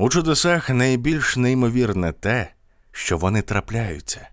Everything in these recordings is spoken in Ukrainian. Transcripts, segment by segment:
У чудесах найбільш неймовірне те, що вони трапляються.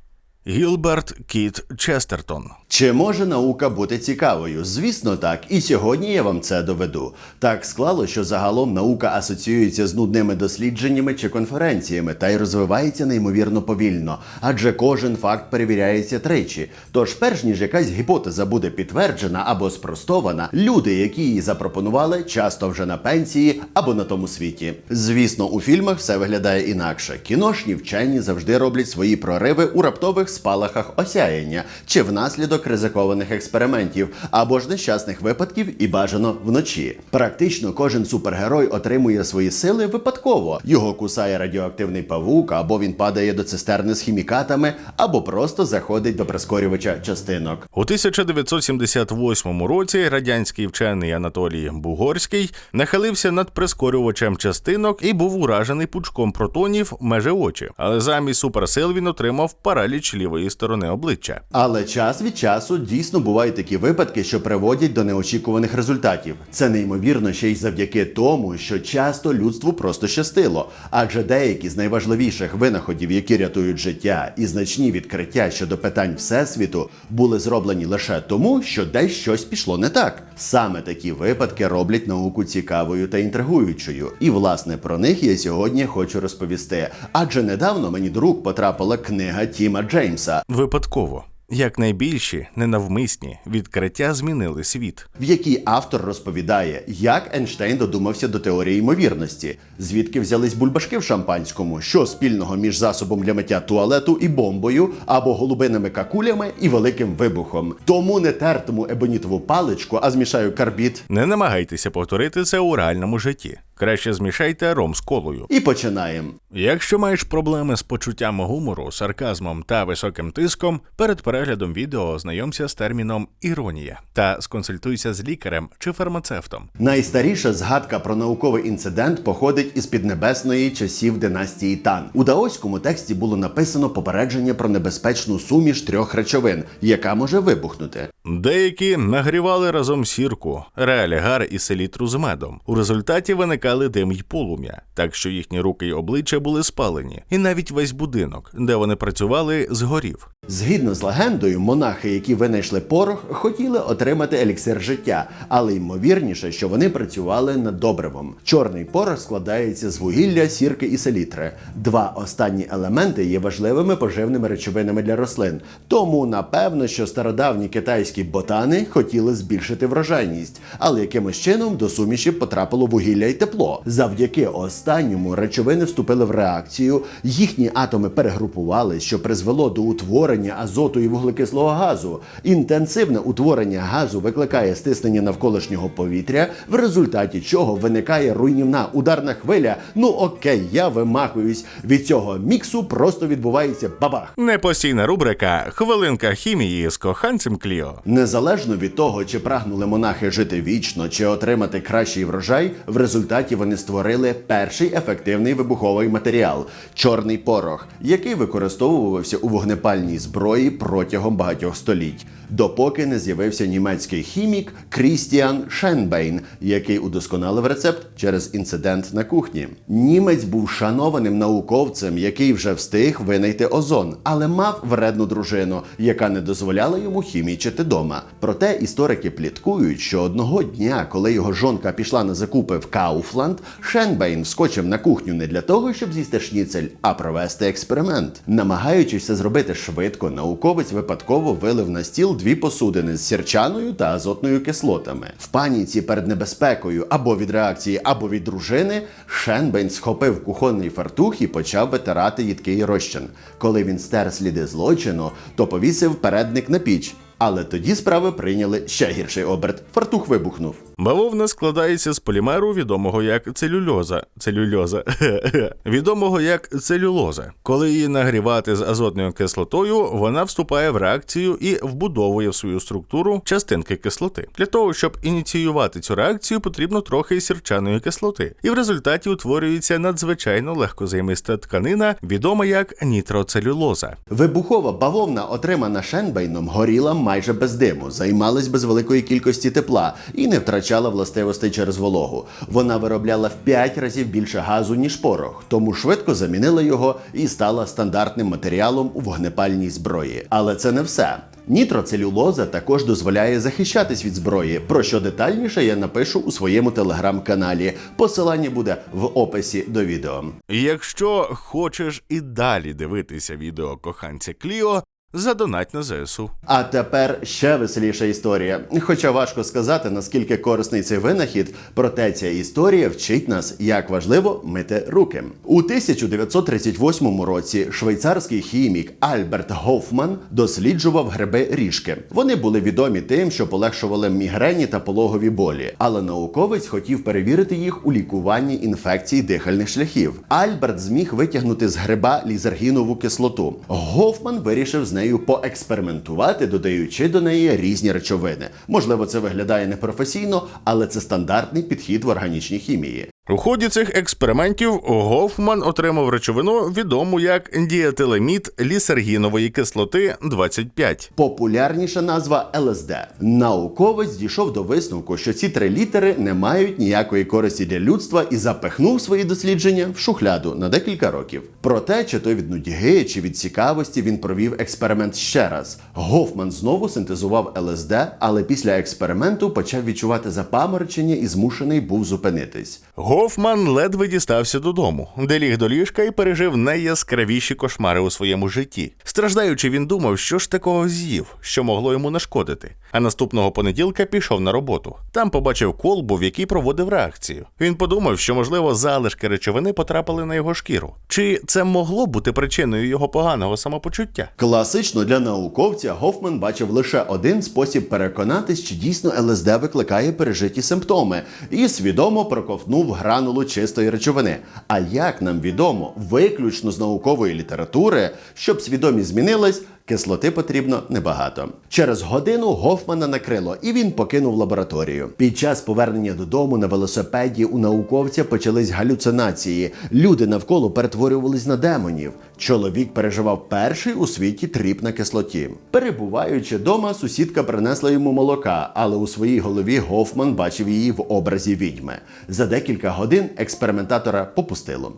Гілберт Кіт Честертон. Чи може наука бути цікавою? Звісно, так. І сьогодні я вам це доведу. Так склало, що загалом наука асоціюється з нудними дослідженнями чи конференціями та й розвивається неймовірно повільно, адже кожен факт перевіряється тричі. Тож, перш ніж якась гіпотеза буде підтверджена або спростована, люди, які її запропонували, часто вже на пенсії або на тому світі. Звісно, у фільмах все виглядає інакше. Кіношні вчені завжди роблять свої прориви у раптових спалахах осяяння чи внаслідок ризикованих експериментів, або ж нещасних випадків і бажано вночі. Практично кожен супергерой отримує свої сили випадково. Його кусає радіоактивний павук, або він падає до цистерни з хімікатами, або просто заходить до прискорювача частинок. У 1978 році радянський вчений Анатолій Бугорський нахилився над прискорювачем частинок і був уражений пучком протонів межи очі. Але замість суперсил він отримав параліч лівої сторони обличчя. Але час від часу дійсно бувають такі випадки, що приводять до неочікуваних результатів. Це неймовірно ще й завдяки тому, що часто людству просто щастило, адже деякі з найважливіших винаходів, які рятують життя, і значні відкриття щодо питань всесвіту, були зроблені лише тому, що десь щось пішло не так. Саме такі випадки роблять науку цікавою та інтригуючою. І власне про них я сьогодні хочу розповісти. Адже недавно мені до рук потрапила книга Тіма Джеймса, Випадково. Як найбільші ненавмисні відкриття змінили світ. в якій автор розповідає, як Ейнштейн додумався до теорії ймовірності, звідки взялись бульбашки в шампанському, що спільного між засобом для миття туалету і бомбою, або голубиними какулями і великим вибухом. Тому не тертиму ебонітову паличку, а змішаю карбід. Не намагайтеся повторити це у реальному житті. Краще змішайте ром з колою. І починаємо. Якщо маєш проблеми з почуттям гумору, сарказмом та високим тиском, перед переглядом відео ознайомся з терміном іронія та сконсультуйся з лікарем чи фармацевтом. Найстаріша згадка про науковий інцидент походить із піднебесної часів династії Тан. У даоському тексті було написано попередження про небезпечну суміш трьох речовин, яка може вибухнути. Деякі нагрівали разом сірку, реалігар і селітру з медом. У результаті виникали дим й полум'я, так що їхні руки й обличчя були спалені, і навіть весь будинок, де вони працювали, згорів. Згідно з легендою, монахи, які винайшли порох, хотіли отримати еліксир життя, але ймовірніше, що вони працювали над добривом. Чорний порох складається з вугілля, сірки і селітри. Два останні елементи є важливими поживними речовинами для рослин. Тому напевно, що стародавні китайські ботани хотіли збільшити врожайність, але якимось чином до суміші потрапило вугілля і тепло. Завдяки останньому речовини вступили в реакцію, їхні атоми перегрупували, що призвело до утворення азоту і вуглекислого газу. Інтенсивне утворення газу викликає стиснення навколишнього повітря, в результаті чого виникає руйнівна ударна хвиля. Ну окей, я вимахуюсь. Від цього міксу просто відбувається бабах. Непостійна рубрика Хвилинка хімії з коханцем Кліо. Незалежно від того, чи прагнули монахи жити вічно, чи отримати кращий врожай, в результаті вони створили перший ефективний вибуховий матеріал чорний порох, який використовувався у вогнепальній зброї протягом багатьох століть, допоки не з'явився німецький хімік Крістіан Шенбейн, який удосконалив рецепт через інцидент на кухні. Німець був шанованим науковцем, який вже встиг винайти озон, але мав вредну дружину, яка не дозволяла йому хімічити дома. Проте історики пліткують, що одного дня, коли його жонка пішла на закупи в Кауфланд, Шенбейн вскочив на кухню не для того, щоб з'їсти шніцель, а провести експеримент. Намагаючись це зробити швидко, науковець випадково вилив на стіл дві посудини з сірчаною та азотною кислотами. В паніці перед небезпекою або від реакції, або від дружини, Шенбейн схопив кухонний фартух і почав витирати їдкий розчин. Коли він стер сліди злочину, то повісив передник на піч. Але тоді справи прийняли ще гірший оберт. Фартух вибухнув. Бавовна складається з полімеру, відомого як целюльоза. Целюльоза. відомого як целюлоза. Коли її нагрівати з азотною кислотою, вона вступає в реакцію і вбудовує в свою структуру частинки кислоти. Для того, щоб ініціювати цю реакцію, потрібно трохи сірчаної кислоти. І в результаті утворюється надзвичайно легкозаймиста тканина, відома як нітроцелюлоза. Вибухова бавовна, отримана Шенбейном, горіла майже без диму, займалась без великої кількості тепла і не втрачала втрачала властивостей через вологу. Вона виробляла в 5 разів більше газу, ніж порох, тому швидко замінила його і стала стандартним матеріалом у вогнепальній зброї. Але це не все. Нітроцелюлоза також дозволяє захищатись від зброї, про що детальніше я напишу у своєму телеграм-каналі. Посилання буде в описі до відео. Якщо хочеш і далі дивитися відео коханця Кліо, задонать на ЗСУ. А тепер ще веселіша історія. Хоча важко сказати, наскільки корисний цей винахід, проте ця історія вчить нас, як важливо мити руки. У 1938 році швейцарський хімік Альберт Гофман досліджував гриби ріжки. Вони були відомі тим, що полегшували мігрені та пологові болі, але науковець хотів перевірити їх у лікуванні інфекцій дихальних шляхів. Альберт зміг витягнути з гриба лізергінову кислоту. Гофман вирішив з нею поекспериментувати, додаючи до неї різні речовини. Можливо, це виглядає непрофесійно, але це стандартний підхід в органічній хімії. У ході цих експериментів Гофман отримав речовину, відому як діетиламід лісергінової кислоти 25. Популярніша назва ЛСД. Науковець дійшов до висновку, що ці три літери не мають ніякої користі для людства і запихнув свої дослідження в шухляду на декілька років. Проте, чи то від нудьги, чи від цікавості він провів експеримент ще раз. Гофман знову синтезував ЛСД, але після експерименту почав відчувати запаморочення і змушений був зупинитись. Гофман ледве дістався додому, де ліг до ліжка і пережив найяскравіші кошмари у своєму житті. Страждаючи, він думав, що ж такого з'їв, що могло йому нашкодити. А наступного понеділка пішов на роботу. Там побачив колбу, в якій проводив реакцію. Він подумав, що можливо залишки речовини потрапили на його шкіру. Чи це могло бути причиною його поганого самопочуття? Класично для науковця Гофман бачив лише один спосіб переконатись, чи дійсно ЛСД викликає пережиті симптоми, і свідомо проковтнув гранулу чистої речовини. А як нам відомо, виключно з наукової літератури, щоб свідомість змінилась. Кислоти потрібно небагато. Через годину Гофмана накрило, і він покинув лабораторію. Під час повернення додому на велосипеді у науковця почались галюцинації. Люди навколо перетворювались на демонів. Чоловік переживав перший у світі тріп на кислоті. Перебуваючи дома, сусідка принесла йому молока, але у своїй голові Гофман бачив її в образі відьми. За декілька годин експериментатора попустило.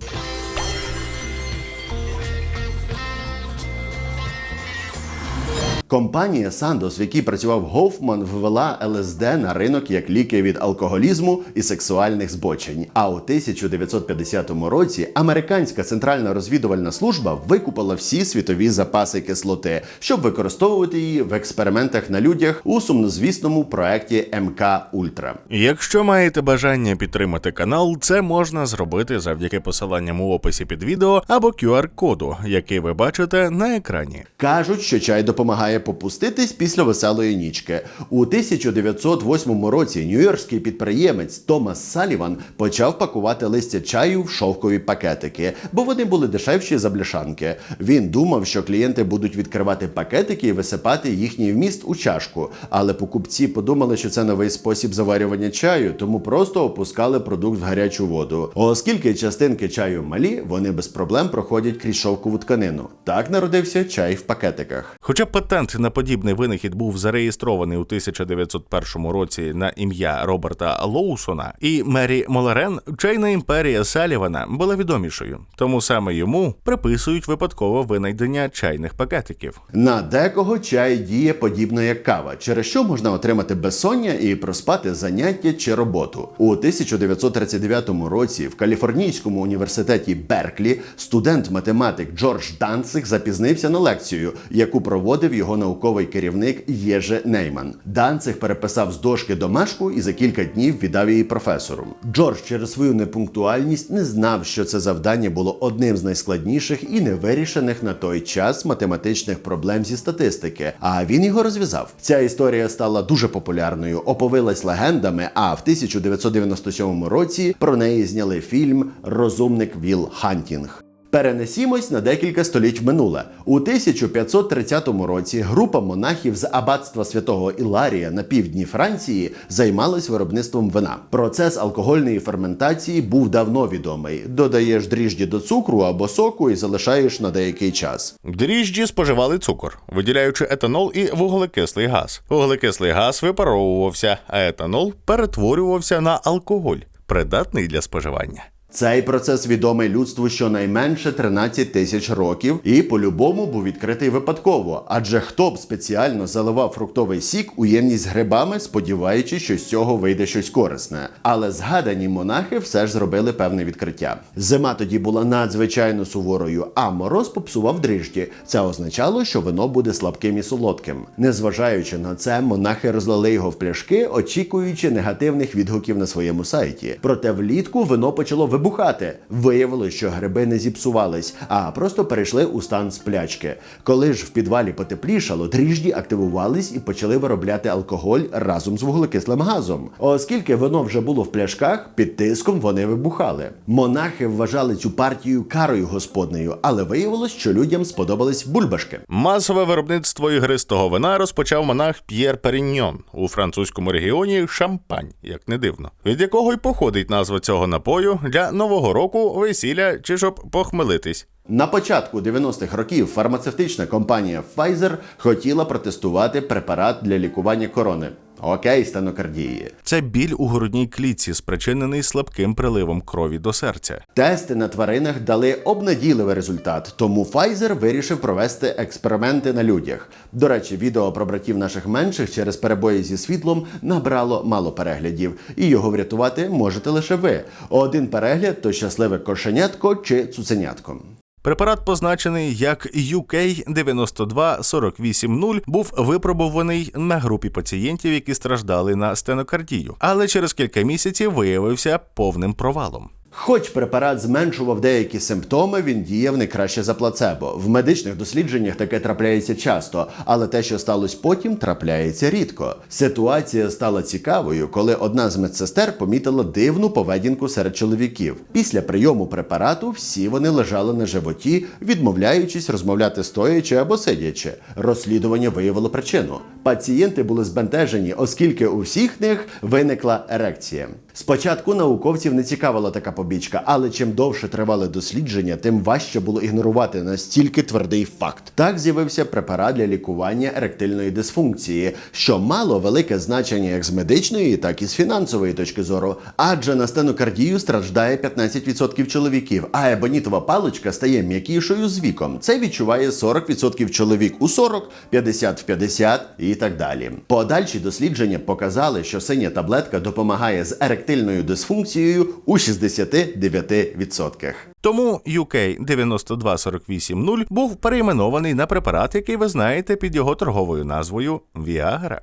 Компанія Sandoz, в якій працював Гофман, ввела ЛСД на ринок як ліки від алкоголізму і сексуальних збочень. А у 1950 році американська центральна розвідувальна служба викупила всі світові запаси кислоти, щоб використовувати її в експериментах на людях у сумнозвісному проекті МК Ультра. Якщо маєте бажання підтримати канал, це можна зробити завдяки посиланням у описі під відео або QR-коду, який ви бачите на екрані. Кажуть, що чай допомагає попуститись після веселої нічки. У 1908 році нью-йоркський підприємець Томас Саліван почав пакувати листя чаю в шовкові пакетики, бо вони були дешевші за бляшанки. Він думав, що клієнти будуть відкривати пакетики і висипати їхній вміст у чашку. Але покупці подумали, що це новий спосіб заварювання чаю, тому просто опускали продукт в гарячу воду. Оскільки частинки чаю малі, вони без проблем проходять крізь шовкову тканину. Так народився чай в пакетиках. Хоча патент на подібний винахід був зареєстрований у 1901 році на ім'я Роберта Лоусона і Мері Моларен, чайна імперія Салівана була відомішою, тому саме йому приписують випадкове винайдення чайних пакетиків. На декого чай діє подібно як кава, через що можна отримати безсоння і проспати заняття чи роботу. У 1939 році в Каліфорнійському університеті Берклі студент-математик Джордж Данцик запізнився на лекцію, яку проводив його науковий керівник Єже Нейман. Данцик переписав з дошки домашку і за кілька днів віддав її професору. Джордж через свою непунктуальність не знав, що це завдання було одним з найскладніших і невирішених на той час математичних проблем зі статистики. А він його розв'язав. Ця історія стала дуже популярною, оповилась легендами. А в 1997 році про неї зняли фільм Розумник Віл Хантінг. Перенесімось на декілька століть в минуле. У 1530 році група монахів з аббатства святого Іларія на півдні Франції займалась виробництвом вина. Процес алкогольної ферментації був давно відомий. Додаєш дріжджі до цукру або соку і залишаєш на деякий час. Дріжджі споживали цукор, виділяючи етанол і вуглекислий газ. Вуглекислий газ випаровувався, а етанол перетворювався на алкоголь, придатний для споживання. Цей процес відомий людству щонайменше 13 тисяч років і по-любому був відкритий випадково. Адже хто б спеціально заливав фруктовий сік у ємність з грибами, сподіваючись, що з цього вийде щось корисне. Але згадані монахи все ж зробили певне відкриття. Зима тоді була надзвичайно суворою, а мороз попсував дріжджі. Це означало, що вино буде слабким і солодким. Незважаючи на це, монахи розлили його в пляшки, очікуючи негативних відгуків на своєму сайті. Проте влітку вино почало вибухати. Виявилось, що гриби не зіпсувались, а просто перейшли у стан сплячки. Коли ж в підвалі потеплішало, дріжджі активувались і почали виробляти алкоголь разом з вуглекислим газом. Оскільки вино вже було в пляшках, під тиском вони вибухали. Монахи вважали цю партію карою господнею, але виявилось, що людям сподобались бульбашки. Масове виробництво ігристого вина розпочав монах П'єр Періньйон у французькому регіоні Шампань, як не дивно, від якого й походить назва цього напою для нового року, весілля чи щоб похмелитись. На початку 90-х років фармацевтична компанія Pfizer хотіла протестувати препарат для лікування корони. Окей, стенокардії. Це біль у грудній клітці, спричинений слабким приливом крові до серця. Тести на тваринах дали обнадійливий результат, тому Pfizer вирішив провести експерименти на людях. До речі, відео про братів наших менших через перебої зі світлом набрало мало переглядів, і його врятувати можете лише ви. Один перегляд то щасливе кошенятко чи цуценятко. Препарат, позначений як UK 92480, був випробуваний на групі пацієнтів, які страждали на стенокардію, але через кілька місяців виявився повним провалом. Хоч препарат зменшував деякі симптоми, він діяв не краще за плацебо. В медичних дослідженнях таке трапляється часто, але те, що сталося потім, трапляється рідко. Ситуація стала цікавою, коли одна з медсестер помітила дивну поведінку серед чоловіків. Після прийому препарату всі вони лежали на животі, відмовляючись розмовляти стоячи або сидячи. Розслідування виявило причину. Пацієнти були збентежені, оскільки у всіх них виникла ерекція. Спочатку науковців не цікавила така побічка, але чим довше тривали дослідження, тим важче було ігнорувати настільки твердий факт. Так з'явився препарат для лікування еректильної дисфункції, що мало велике значення як з медичної, так і з фінансової точки зору. Адже на стенокардію страждає 15% чоловіків, а ебонітова паличка стає м'якішою з віком. Це відчуває 40% чоловік у 40, 50 в 50 і так далі. Подальші дослідження показали, що синя таблетка допомагає з еректильною дисфункцією у 69%. Тому UK 92480 був перейменований на препарат, який ви знаєте під його торговою назвою Viagra.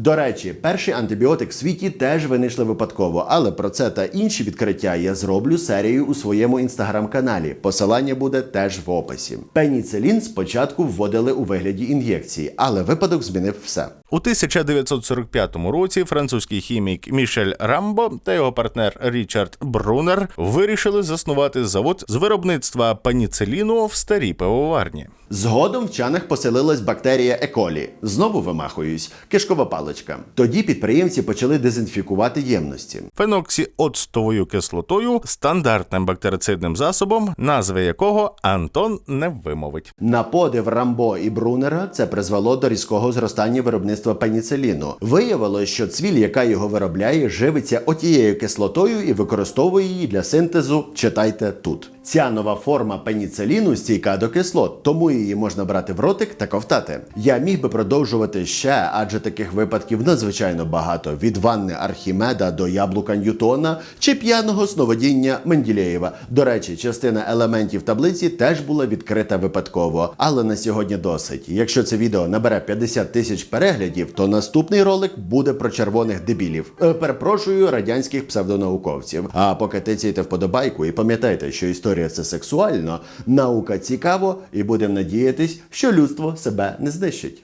До речі, перший антибіотик в світі теж винайшли випадково, але про це та інші відкриття я зроблю серію у своєму інстаграм-каналі. Посилання буде теж в описі. Пеніцилін спочатку вводили у вигляді ін'єкції, але випадок змінив все. У 1945 році французький хімік Мішель Рамбо та його партнер Річард Брунер вирішили заснувати завод з виробництва пеніциліну в старій пивоварні. Згодом в чанах поселилась бактерія Еколі. Знову вимахуюсь, кишкова паличка. Тоді підприємці почали дезінфікувати ємності. Феноксіоцтовою кислотою, стандартним бактерицидним засобом, назви якого Антон не вимовить. На подив Рамбо і Брунера це призвело до різкого зростання виробництва пеніциліну. Виявилось, що цвіль, яка його виробляє, живиться отією кислотою і використовує її для синтезу. Читайте тут. Ця нова форма пеніциліну стійка до кислот, тому її можна брати в ротик та ковтати. Я міг би продовжувати ще, адже таких випадків надзвичайно багато: від ванни Архімеда до яблука Ньютона чи п'яного сновидіння Менділеєва. До речі, частина елементів таблиці теж була відкрита випадково. Але на сьогодні досить. Якщо це відео набере 50 тисяч переглядів, то наступний ролик буде про червоних дебілів. Е, перепрошую радянських псевдонауковців. А поки тицяйте вподобайку і пам'ятайте, що історія це сексуально, наука цікаво, і будемо надіятись, що людство себе не знищить.